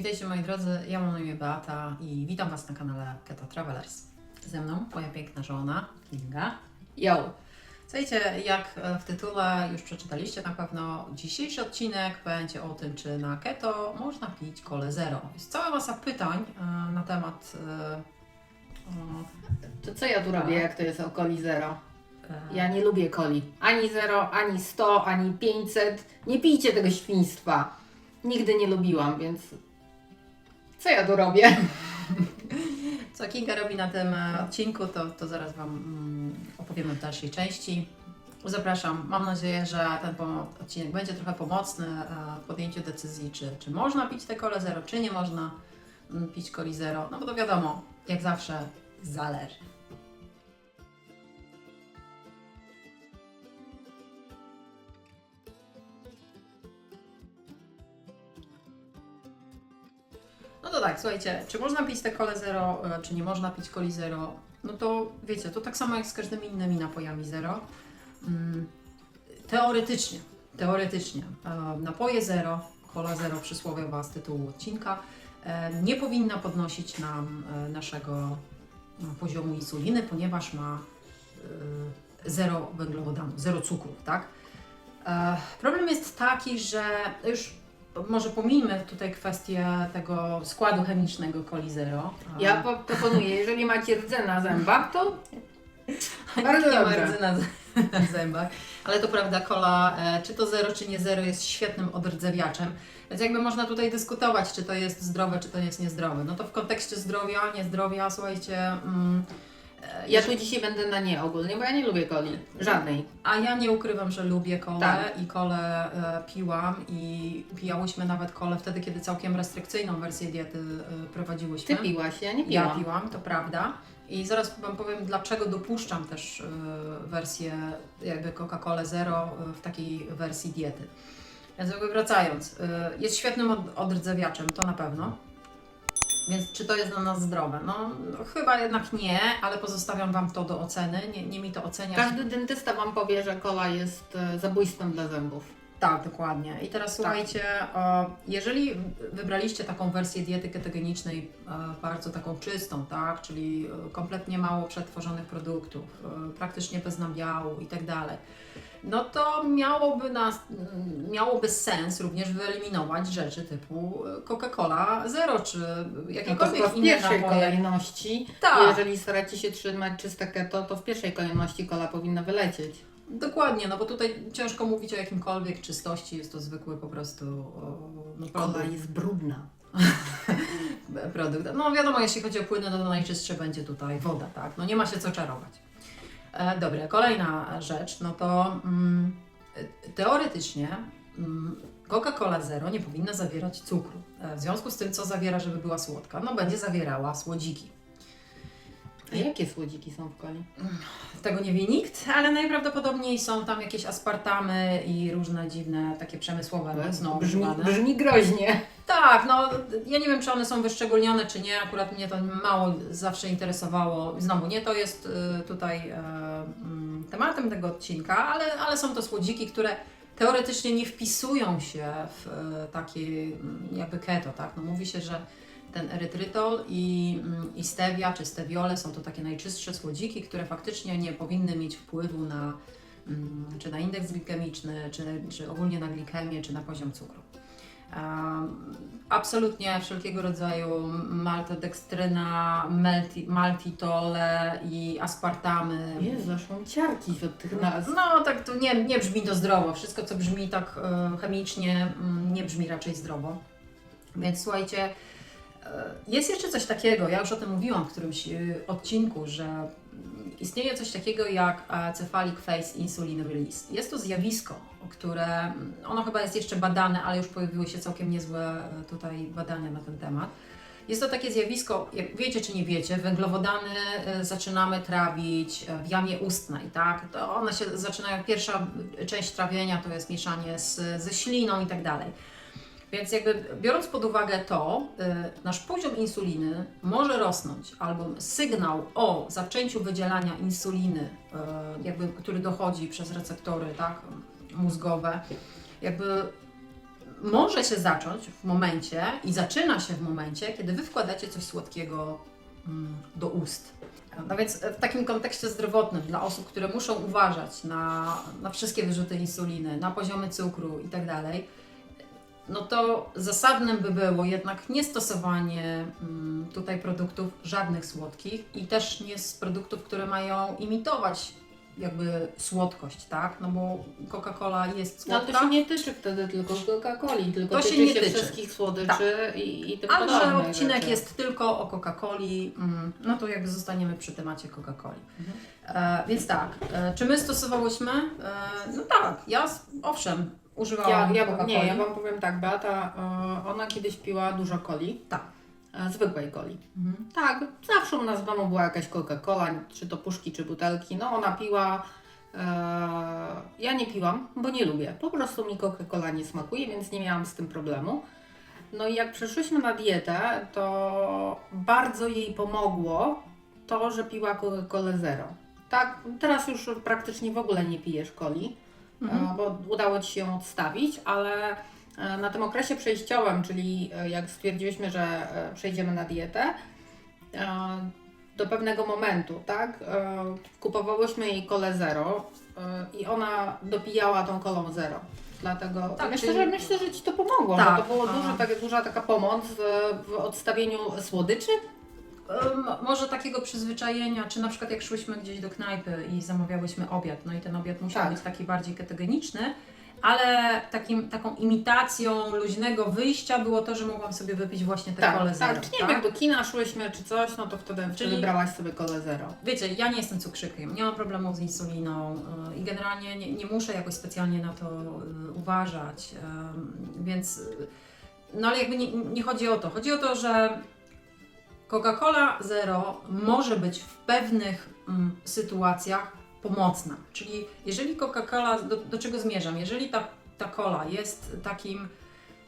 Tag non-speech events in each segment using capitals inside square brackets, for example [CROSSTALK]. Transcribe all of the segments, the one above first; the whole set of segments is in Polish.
Witajcie moi drodzy, ja mam na imię Beata i witam Was na kanale Keto Travelers. Ze mną moja piękna żona Kinga. Yo. Słuchajcie, jak e, w tytule już przeczytaliście na pewno, dzisiejszy odcinek będzie o tym, czy na keto można pić kole zero. Jest cała masa pytań e, na temat e, To co ja tu robię, jak to jest o coli zero? Ja nie lubię coli. Ani zero, ani 100, ani 500. Nie pijcie tego świństwa. Nigdy nie lubiłam, więc co ja tu robię? [LAUGHS] Co Kinga robi na tym e, odcinku, to, to zaraz Wam mm, opowiemy w dalszej części. Zapraszam. Mam nadzieję, że ten odcinek będzie trochę pomocny e, w podjęciu decyzji, czy, czy można pić te kole zero, czy nie można mm, pić coli zero. No bo to wiadomo, jak zawsze zależy. No to tak, słuchajcie, czy można pić te kole zero, e, czy nie można pić coli zero? No to wiecie, to tak samo jak z każdymi innymi napojami zero. Mm, Teoretycznie, teoretycznie e, napoje zero, kola zero przysłowiowa z tytułu odcinka, e, nie powinna podnosić nam naszego poziomu insuliny, ponieważ ma zero węglowodanów, zero cukrów, tak? Problem jest taki, że już może pomijmy tutaj kwestię tego składu chemicznego coli zero. Ja po- proponuję, jeżeli macie rdzę na zębach, to [LAUGHS] Bardzo Bardzo nie ma dobrze. rdzy na, z- [LAUGHS] na zębach. Ale to prawda, kola, e, czy to zero, czy nie zero, jest świetnym odrdzewiaczem. Więc jakby można tutaj dyskutować, czy to jest zdrowe, czy to jest niezdrowe. No to w kontekście zdrowia, niezdrowia, słuchajcie. Mm, ja tu dzisiaj będę na nie ogólnie, bo ja nie lubię coli. Żadnej. A ja nie ukrywam, że lubię kole Tak. i kole e, piłam i pijałyśmy nawet kole wtedy, kiedy całkiem restrykcyjną wersję diety e, prowadziłyśmy. Ty piłaś, ja nie Ja piłam. piłam, to prawda. I zaraz Wam powiem, dlaczego dopuszczam też y, wersję jakby Coca-Cola Zero y, w takiej wersji diety. Więc jakby wracając, y, jest świetnym od, odrdzewiaczem, to na pewno. Więc czy to jest dla nas zdrowe? No, no chyba jednak nie, ale pozostawiam Wam to do oceny. Nie, nie mi to oceniać. Każdy dentysta Wam powie, że kola jest e, zabójstwem dla zębów. Tak, dokładnie. I teraz słuchajcie, e, jeżeli wybraliście taką wersję diety ketogenicznej, e, bardzo taką czystą, tak, czyli e, kompletnie mało przetworzonych produktów, e, praktycznie bez nabiału i tak dalej, no to miałoby, nas, m, miałoby sens również wyeliminować rzeczy typu e, Coca-Cola Zero, czy No to jakiekolwiek w inne pierwszej napoje. kolejności, Tak. jeżeli staracie się trzymać czyste keto, to w pierwszej kolejności kola powinna wylecieć. Dokładnie, no bo tutaj ciężko mówić o jakimkolwiek czystości, jest to zwykły po prostu no, Kola jest brudna. [LAUGHS] produkt. No wiadomo, jeśli chodzi o płyny, no to najczystsze będzie tutaj woda, tak? No nie ma się co czarować. E, dobra, kolejna rzecz, no to mm, teoretycznie mm, Coca-Cola Zero nie powinna zawierać cukru. E, w związku z tym, co zawiera, żeby była słodka? No będzie zawierała słodziki. A jakie słodziki są w coli? Tego nie wie nikt, ale najprawdopodobniej są tam jakieś aspartamy i różne dziwne, takie przemysłowe mocno brzmi, używane. brzmi groźnie. Tak, no ja nie wiem, czy one są wyszczególnione, czy nie. Akurat mnie to mało zawsze interesowało. Znowu, nie to jest y, tutaj y, mm, tematem tego odcinka, ale, ale są to słodziki, które teoretycznie nie wpisują się w y, takie mm, jakby keto, tak? No mówi się, że ten erytrytol i, mm, i stevia czy steviole są to takie najczystsze słodziki, które faktycznie nie powinny mieć wpływu na mm, czy na indeks glikemiczny, czy, czy ogólnie na glikemię, czy na poziom cukru. Absolutnie wszelkiego rodzaju maltodekstryna, melti, maltitole i aspartamy. Aż mam ciarki od tych nazw. No tak to nie, nie brzmi to zdrowo. Wszystko co brzmi tak e, chemicznie mm, nie brzmi raczej zdrowo. Więc słuchajcie, jest jeszcze coś takiego, ja już o tym mówiłam w którymś e, odcinku, że istnieje coś takiego jak e, cephalic phase insulin release. Jest to zjawisko, które mm, ono chyba jest jeszcze badane, ale już pojawiły się całkiem niezłe e, tutaj badania na ten temat. Jest to takie zjawisko, jak wiecie czy nie wiecie, węglowodany e, zaczynamy trawić e, w jamie ustnej, tak? To one się zaczynają, pierwsza część trawienia to jest mieszanie z, ze śliną i tak dalej. Więc jakby biorąc pod uwagę to, y, nasz poziom insuliny może rosnąć, albo sygnał o zaczęciu wydzielania insuliny, y, jakby, który dochodzi przez receptory tak, mózgowe, jakby może się zacząć w momencie i zaczyna się w momencie, kiedy Wy wkładacie coś słodkiego mm, do ust. No więc w takim kontekście zdrowotnym, dla osób, które muszą uważać na, na wszystkie wyrzuty insuliny, na poziomy cukru i tak no to zasadnym by było jednak nie stosowanie mm, tutaj produktów żadnych słodkich i też nie z produktów, które mają imitować jakby słodkość, tak? No bo Coca-Cola jest No słodka. to się nie tyczy wtedy tylko Coca-Coli, tylko To się tyczy nie się tyczy. wszystkich słodyczy i, i tym Ale że odcinek rzeczy. jest tylko o Coca-Coli, mm, no to jakby zostaniemy przy temacie Coca-Coli. Mhm. E, więc tak, e, czy my stosowałyśmy? E, no tak, ja owszem, używałam ja, Coca-Coli. nie, ja Wam powiem tak, Beata, e, ona kiedyś piła dużo coli, Tak. e, zwykłej coli. Mhm. Tak, zawsze u nas w domu była jakaś Coca-Cola, czy to puszki, czy butelki. No ona piła. E, ja nie piłam, bo nie lubię. Po prostu mi Coca-Cola nie smakuje, więc nie miałam z tym problemu. No i jak przeszłyśmy na dietę, to bardzo jej pomogło to, że piła Coca-Colę Zero. Tak, teraz już praktycznie w ogóle nie pijesz coli, Mhm. e, bo udało Ci się ją odstawić, ale e, na tym okresie przejściowym, czyli e, jak stwierdziłyśmy, że przejdziemy na dietę, do pewnego momentu, tak? Kupowałyśmy jej kolę zero i ona dopijała tą kolą zero. Dlatego Tak, myślę, czyli- że myślę, że Ci to pomogło, Tak, że to było a- dużo, tak, duża taka pomoc w odstawieniu słodyczy. Może takiego przyzwyczajenia, czy na przykład jak szłyśmy gdzieś do knajpy i zamawiałyśmy obiad, no i ten obiad musiał Tak. być taki bardziej ketogeniczny, ale takim, taką imitacją luźnego wyjścia było to, że mogłam sobie wypić właśnie tę Tak, kolę zero. tak. Czy nie wiem, jak do kina szłyśmy, czy coś, no to wtedy, wtedy Czyli- brałaś sobie kolę zero. Wiecie, ja nie jestem cukrzykiem, nie mam problemów z insuliną y, i generalnie nie, nie muszę jakoś specjalnie na to y, uważać, ym, więc y, no ale jakby nie, nie chodzi o to. Chodzi o to, że Coca-Cola Zero może być w pewnych mm, sytuacjach pomocna. Czyli jeżeli Coca-Cola, do, do czego zmierzam? Jeżeli ta, ta cola jest takim,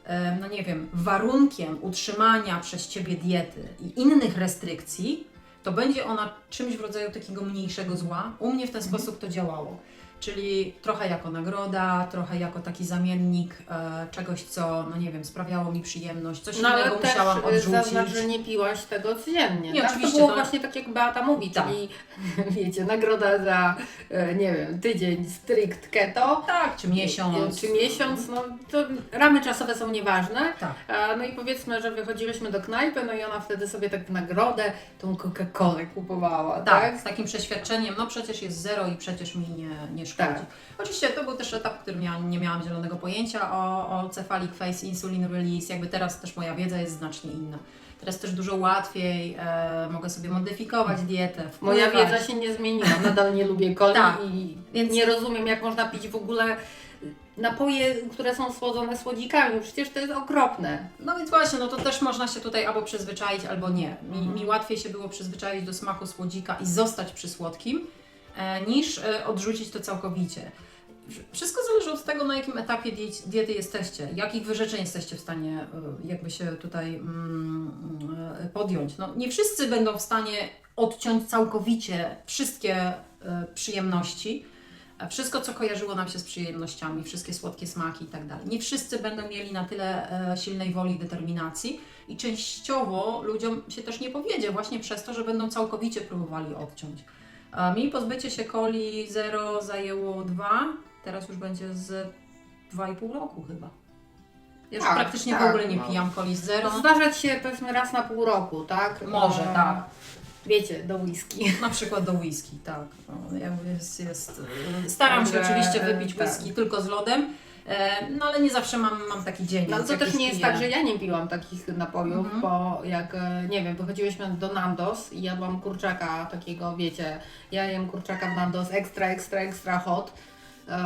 em, no nie wiem, warunkiem utrzymania przez Ciebie diety i innych restrykcji, to będzie ona czymś w rodzaju takiego mniejszego zła. U mnie w ten Mhm. sposób to działało. Czyli trochę jako nagroda, trochę jako taki zamiennik e, czegoś, co, no nie wiem, sprawiało mi przyjemność, coś No ale innego też musiałam y, odrzucić. zaznacz, że nie piłaś tego codziennie. Nie, tak? oczywiście, To było to- właśnie tak jak Beata mówi, Tak. czyli [LAUGHS] wiecie, nagroda za, e, nie wiem, tydzień strict keto. Tak, czy miesiąc. Czy miesiąc, no to ramy czasowe są nieważne. Tak. No i powiedzmy, że wychodziłyśmy do knajpy, no i ona wtedy sobie tak w nagrodę tą Coca-Colę kupowała, Tak, tak? z takim przeświadczeniem, no przecież jest zero i przecież mi nie, nie szkodzi. Tak. Oczywiście to był też etap, w którym ja nie miałam zielonego pojęcia o, o cephalic phase insulin release, jakby teraz też moja wiedza jest znacznie inna. Teraz też dużo łatwiej e, mogę sobie modyfikować dietę, Moja wpływać. wiedza się nie zmieniła, nadal nie lubię coli Tak, i więc- nie rozumiem jak można pić w ogóle napoje, które są słodzone słodzikami, przecież to jest okropne. No więc właśnie, no to też można się tutaj albo przyzwyczaić, albo nie. Mi, Mhm. mi łatwiej się było przyzwyczaić do smaku słodzika i zostać przy słodkim, niż e, odrzucić to całkowicie. Wsz- Wszystko zależy od tego, na jakim etapie diet, diety jesteście, jakich wyrzeczeń jesteście w stanie e, jakby się tutaj mm, e, podjąć. No, nie wszyscy będą w stanie odciąć całkowicie wszystkie e, przyjemności, Wszystko, co kojarzyło nam się z przyjemnościami, wszystkie słodkie smaki i tak dalej. Nie wszyscy będą mieli na tyle e, silnej woli i determinacji i częściowo ludziom się też nie powiedzie właśnie przez to, że będą całkowicie próbowali odciąć. Mi pozbycie się coli zero zajęło dwa, teraz już będzie z dwa i pół roku chyba. Ja już Tak, praktycznie w tak, ogóle nie no. pijam coli zero. Zdarzać się powiedzmy raz na pół roku, tak? Może, E, tak. Wiecie, do whisky. [LAUGHS] Na przykład do whisky, tak. No, jest, jest, e, staram się oczywiście e, wypić tak. whisky tylko z lodem, e, no ale nie zawsze mam, mam taki dzień. No to też nie jest tak, że ja nie piłam takich napojów, Mhm. bo jak, e, nie wiem, wychodziłyśmy do Nandos i jadłam kurczaka takiego, wiecie, ja jem kurczaka w Nandos ekstra, ekstra, ekstra hot, e,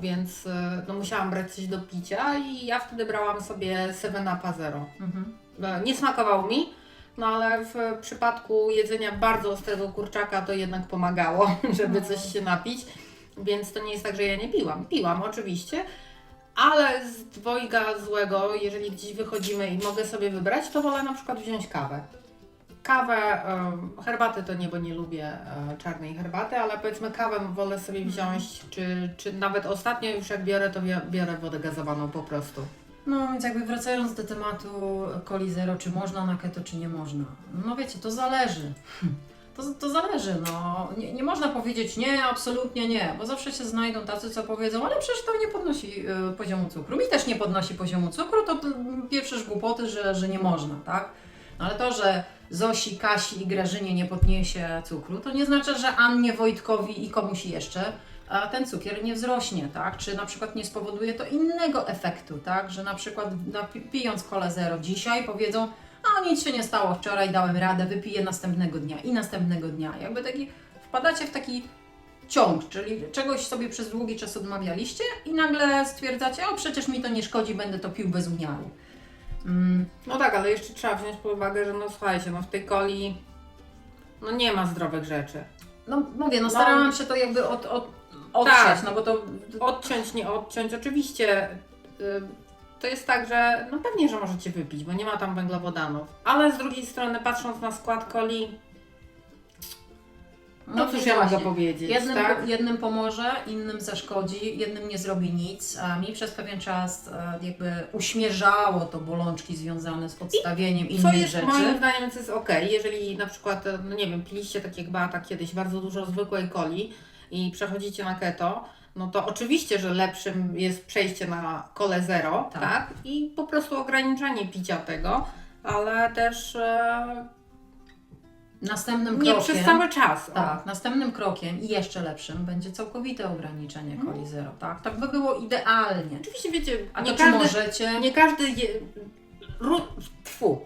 więc e, no musiałam brać coś do picia i ja wtedy brałam sobie 7 Upa Zero. Mhm. E, Nie smakował mi, no ale w przypadku jedzenia bardzo ostrego kurczaka to jednak pomagało, [LAUGHS] żeby No. coś się napić. Więc to nie jest tak, że ja nie piłam. Piłam oczywiście, ale z dwojga złego, jeżeli gdzieś wychodzimy i mogę sobie wybrać, to wolę na przykład wziąć kawę. Kawę, herbaty to nie, bo nie lubię e, czarnej herbaty, ale powiedzmy kawę wolę sobie wziąć, czy, czy nawet ostatnio już jak biorę, to biorę wodę gazowaną po prostu. No więc jakby wracając do tematu coli zero, czy można na keto, czy nie można? No wiecie, to zależy. To, to zależy, no. Nie, nie można powiedzieć nie, absolutnie nie, bo zawsze się znajdą tacy, co powiedzą, ale przecież to nie podnosi y, poziomu cukru. Mi też nie podnosi poziomu cukru, to, pieprzysz głupoty, że, że nie można, tak? No ale to, że Zosi, Kasi i Grażynie nie podniesie cukru, to nie znaczy, że Annie, Wojtkowi i komuś jeszcze a ten cukier nie wzrośnie, tak? Czy na przykład nie spowoduje to innego efektu, tak? Że na przykład pijąc kole zero dzisiaj powiedzą, a nic się nie stało, wczoraj dałem radę, wypiję następnego dnia i następnego dnia. Jakby taki, wpadacie w taki ciąg, czyli czegoś sobie przez długi czas odmawialiście i nagle stwierdzacie, o przecież mi to nie szkodzi, będę to pił bez umiaru. Mm, No tak, ale jeszcze trzeba wziąć pod uwagę, że no słuchajcie, no w tej coli no nie ma zdrowych rzeczy. no mówię, no No. starałam się to jakby od, od, otrzeć, Tak. no bo to... Odciąć, nie odciąć, oczywiście y, to jest tak, że no pewnie, że możecie wypić, bo nie ma tam węglowodanów, ale z drugiej strony patrząc na skład coli, no cóż ja mogę powiedzieć, Jednym, tak? jednym pomoże, innym zaszkodzi, jednym nie zrobi nic, a mi przez pewien czas e, jakby uśmierzało to bolączki związane z odstawieniem Co innych jest rzeczy. moim zdaniem, co jest ok, jeżeli na przykład, e, no nie wiem, piliście tak jak Beata kiedyś bardzo dużo zwykłej coli i przechodzicie na keto, no to oczywiście, że lepszym jest przejście na kole zero, Tak. tak? I po prostu ograniczenie picia tego, ale też e, Następnym nie krokiem, przez cały czas. o. tak, następnym krokiem i jeszcze lepszym będzie całkowite ograniczenie coli zero, tak? Tak by było idealnie. Oczywiście wiecie, A nie to czy każdy, możecie? nie każdy je, ru, tfu,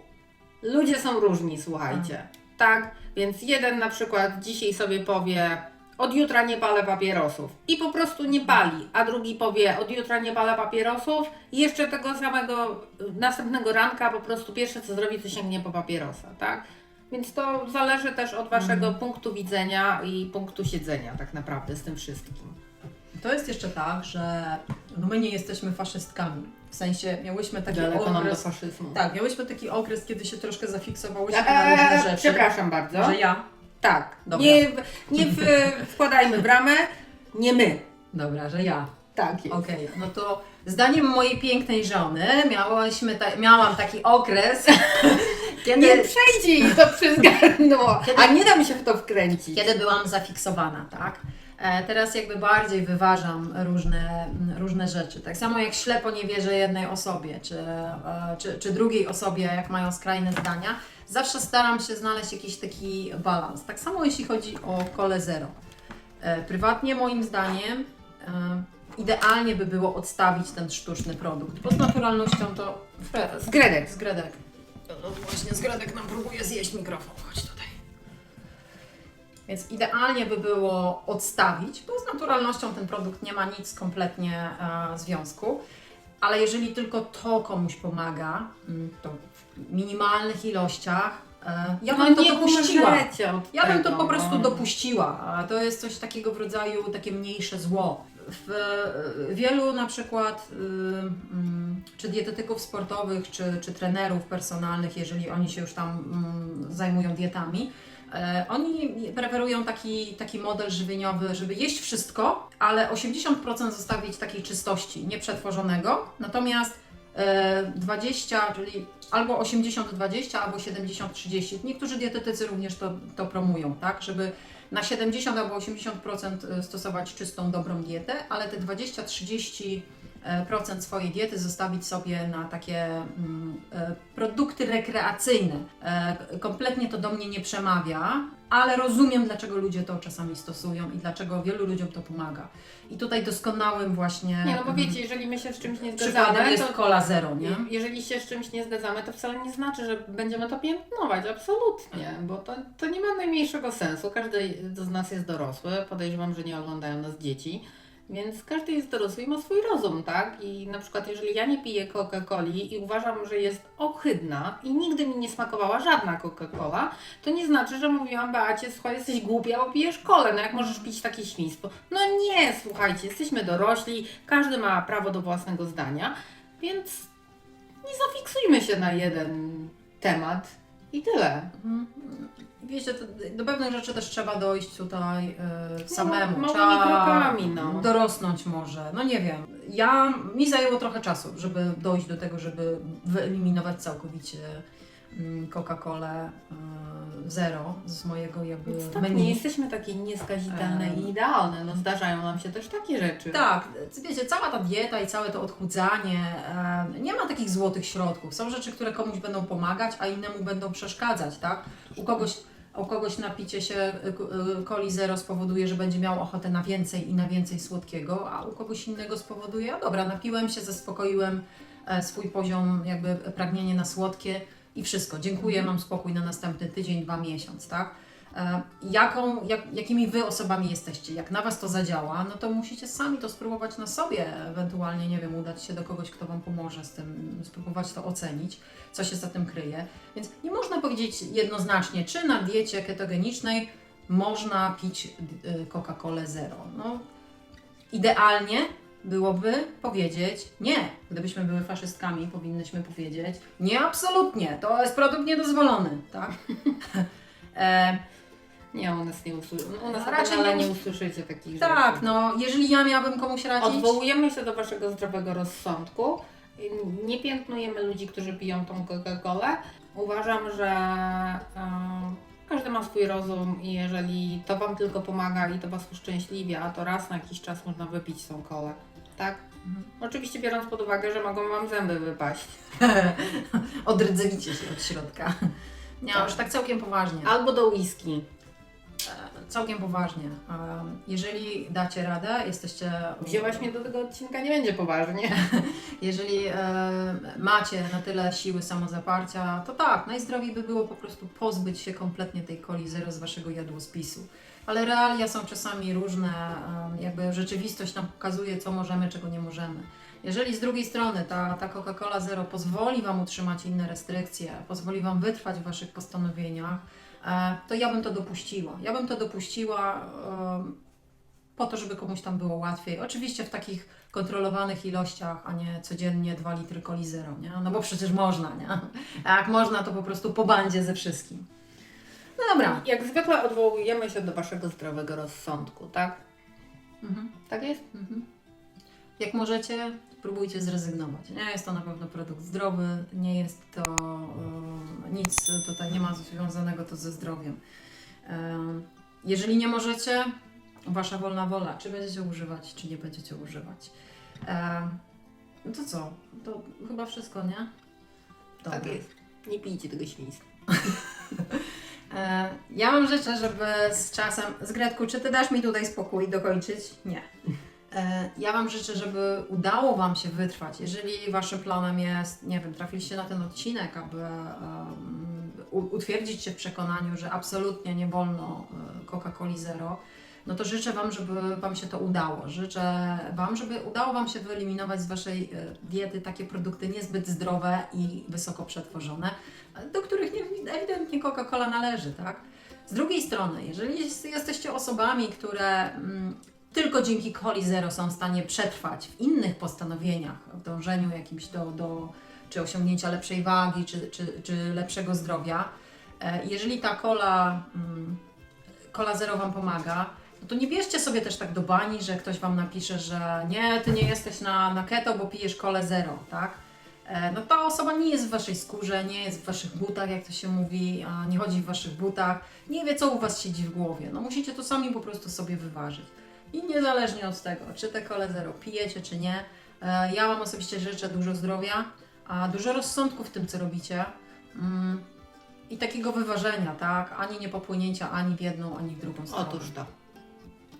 ludzie są różni, słuchajcie. Tak, więc jeden na przykład dzisiaj sobie powie, od jutra nie palę papierosów i po prostu nie pali, a drugi powie, od jutra nie palę papierosów i jeszcze tego samego następnego ranka po prostu pierwsze co zrobi, to sięgnie po papierosa, tak? Więc to zależy też od Waszego punktu widzenia i punktu siedzenia tak naprawdę z tym wszystkim. To jest jeszcze tak, że no my nie jesteśmy faszystkami. W sensie miałyśmy taki Daleko nam do okres... faszyzmu. Tak, miałyśmy taki okres, kiedy się troszkę zafiksowałyśmy na różne Eee, rzeczy. przepraszam bardzo. Że ja Tak. Dobra. Nie, nie w, [LAUGHS] wkładajmy w ramę, nie my. Dobra, że ja. Tak jest. Okej, no to zdaniem mojej pięknej żony ta, miałam taki okres, [LAUGHS] kiedy, Nie przejdzie jej to przez gardło, a nie da mi się w to wkręcić. kiedy byłam zafiksowana, tak? E, Teraz jakby bardziej wyważam różne, różne rzeczy. Tak samo jak ślepo nie wierzę jednej osobie, czy, e, czy, czy drugiej osobie, jak mają skrajne zdania. Zawsze staram się znaleźć jakiś taki balans. Tak samo jeśli chodzi o kole zero. E, Prywatnie moim zdaniem idealnie by było odstawić ten sztuczny produkt, bo z naturalnością to... Fre- Z Gredek. z Gredek. No właśnie, z Gredek nam próbuje zjeść mikrofon. Chodź tutaj. Więc idealnie by było odstawić, bo z naturalnością ten produkt nie ma nic kompletnie e, związku. Ale jeżeli tylko to komuś pomaga, mm, to w minimalnych ilościach, e, ja bym to nie dopuściła. Ja bym to tego, po prostu no. dopuściła. To jest coś takiego w rodzaju takie mniejsze zło. W e, wielu na przykład y, mm, czy dietetyków sportowych, czy, czy trenerów personalnych, jeżeli oni się już tam mm, zajmują dietami, oni preferują taki, taki model żywieniowy, żeby jeść wszystko, ale 80% zostawić takiej czystości, nieprzetworzonego, natomiast e, 20, czyli albo 80-20, albo 70-30. Niektórzy dietetycy również to, to promują, tak, żeby na 70 albo 80% stosować czystą, dobrą dietę, ale te 20-30% procent swojej diety zostawić sobie na takie mm, e, produkty rekreacyjne. E, kompletnie to do mnie nie przemawia, ale rozumiem, dlaczego ludzie to czasami stosują i dlaczego wielu ludziom to pomaga. I tutaj doskonałym właśnie Nie, no bo mm, wiecie, jeżeli my się z czymś nie zgadzamy, jest to cola zero, nie? jeżeli się z czymś nie zgadzamy, to wcale nie znaczy, że będziemy to piętnować, absolutnie, bo to, to nie ma najmniejszego sensu. Każdy z nas jest dorosły, podejrzewam, że nie oglądają nas dzieci, więc każdy jest dorosły i ma swój rozum, tak? I na przykład jeżeli ja nie piję Coca-Coli i uważam, że jest ohydna i nigdy mi nie smakowała żadna Coca-Cola, to nie znaczy, że mówiłam Beacie, słuchaj, jesteś głupia, bo pijesz kolę, no jak możesz pić takie świństwo? No nie, słuchajcie, jesteśmy dorośli, każdy ma prawo do własnego zdania, więc nie zafiksujmy się na jeden temat I tyle. Wiecie, to do pewnych rzeczy też trzeba dojść tutaj e, samemu. małymi trzeba krokami, no. dorosnąć może. No nie wiem. Ja, mi zajęło trochę czasu, żeby dojść do tego, żeby wyeliminować całkowicie mm, Coca-Colę e, Zero z mojego jakby Więc tak, nie menu. jesteśmy takie nieskazitelne i idealne. No zdarzają nam się też takie rzeczy. Tak, wiecie, cała ta dieta i całe to odchudzanie, e, nie ma takich złotych środków. Są rzeczy, które komuś będą pomagać, a innemu będą przeszkadzać, tak? U kogoś, u kogoś napicie się k- e, coli zero spowoduje, że będzie miał ochotę na więcej i na więcej słodkiego, a u kogoś innego spowoduje, a dobra, napiłem się, zaspokoiłem e, swój poziom, jakby pragnienie na słodkie i wszystko. Dziękuję, mam spokój na następny tydzień, dwa miesiąc, tak? E, Jaką, jak, jakimi wy osobami jesteście, jak na was to zadziała, no to musicie sami to spróbować na sobie, ewentualnie, nie wiem, udać się do kogoś, kto wam pomoże z tym, spróbować to ocenić, co się za tym kryje. Więc nie można powiedzieć jednoznacznie, czy na diecie ketogenicznej można pić y, Coca-Colę zero. No, idealnie byłoby powiedzieć nie. Gdybyśmy były faszystkami, powinnyśmy powiedzieć nie, absolutnie, to jest produkt niedozwolony, tak? [LAUGHS] e, Nie, u nas nie usłyszycie. U nas Raczej raczej nie nie, us- usłyszycie takich tak, rzeczy. no, jeżeli ja miałabym komuś radzić... Odwołujemy się do Waszego zdrowego rozsądku. Nie piętnujemy ludzi, którzy piją tą Coca-Colę. Uważam, że em, każdy ma swój rozum i jeżeli to Wam tylko pomaga i to Was uszczęśliwia, to raz na jakiś czas można wypić tą kolę. Tak? Mhm. Oczywiście biorąc pod uwagę, że mogą Wam zęby wypaść. [LAUGHS] Odrdzewicie się od środka. Nie, Tak. już tak całkiem poważnie. Albo do whisky. Całkiem poważnie. Jeżeli dacie radę, jesteście... Wzięłaś mnie do tego odcinka, nie będzie poważnie. [LAUGHS] Jeżeli e, macie na tyle siły samozaparcia, to tak, najzdrowiej by było po prostu pozbyć się kompletnie tej coli zero z waszego jadłospisu. Ale realia są czasami różne, jakby rzeczywistość nam pokazuje, co możemy, czego nie możemy. Jeżeli z drugiej strony ta, ta Coca-Cola Zero pozwoli Wam utrzymać inne restrykcje, pozwoli Wam wytrwać w Waszych postanowieniach, to ja bym to dopuściła. Ja bym to dopuściła em, po to, żeby komuś tam było łatwiej. Oczywiście w takich kontrolowanych ilościach, a nie codziennie 2 litry coli zero, nie? No bo przecież można, nie? A jak można, to po prostu po bandzie ze wszystkim. No dobra. Jak zwykle odwołujemy się do Waszego zdrowego rozsądku, tak? Mhm. Tak jest? Mhm. Jak możecie, próbujcie zrezygnować. Nie jest to na pewno produkt zdrowy, nie jest to e, nic tutaj nie ma związanego to ze zdrowiem. E, jeżeli nie możecie, wasza wolna wola, czy będziecie używać, czy nie będziecie używać. E, no to co? To chyba wszystko, nie? Dobra. Tak jest. Nie pijcie tego świństwa. [LAUGHS] Ja Wam życzę, żeby z czasem. Z Gretku, czy Ty dasz mi tutaj spokój dokończyć? Nie. E, Ja Wam życzę, żeby udało Wam się wytrwać. Jeżeli Waszym planem jest, nie wiem, trafiliście na ten odcinek, aby utwierdzić się w przekonaniu, że absolutnie nie wolno e, Coca-Coli Zero, no to życzę Wam, żeby Wam się to udało. Życzę Wam, żeby udało Wam się wyeliminować z Waszej e, diety takie produkty niezbyt zdrowe i wysoko przetworzone, do których nie, ewidentnie Coca-Cola należy, tak? Z drugiej strony, jeżeli jest- jesteście osobami, które mm, tylko dzięki coli zero są w stanie przetrwać w innych postanowieniach, w dążeniu jakimś do, do czy osiągnięcia lepszej wagi, czy, czy, czy lepszego zdrowia, e, jeżeli ta kola, mm, kola zero Wam pomaga, no to nie bierzcie sobie też tak do bani, że ktoś Wam napisze, że nie, Ty nie jesteś na, na keto, bo pijesz kolę zero, tak? E, No ta osoba nie jest w Waszej skórze, nie jest w Waszych butach, jak to się mówi, nie chodzi w Waszych butach, nie wie, co u Was siedzi w głowie. No musicie to sami po prostu sobie wyważyć. I niezależnie od tego, czy te kole zero pijecie, czy nie, e, ja Wam osobiście życzę dużo zdrowia, a dużo rozsądku w tym, co robicie. Mm, I takiego wyważenia, tak? Ani nie popłynięcia ani w jedną, ani w drugą stronę. Otóż to.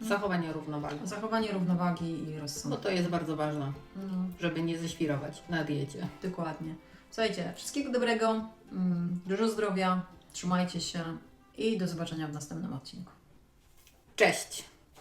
Zachowanie równowagi. Zachowanie równowagi i No rozsądku. to jest bardzo ważne, No, żeby nie ześwirować na diecie. dokładnie. Słuchajcie, wszystkiego dobrego, mm, dużo zdrowia, trzymajcie się i do zobaczenia w następnym odcinku. Cześć!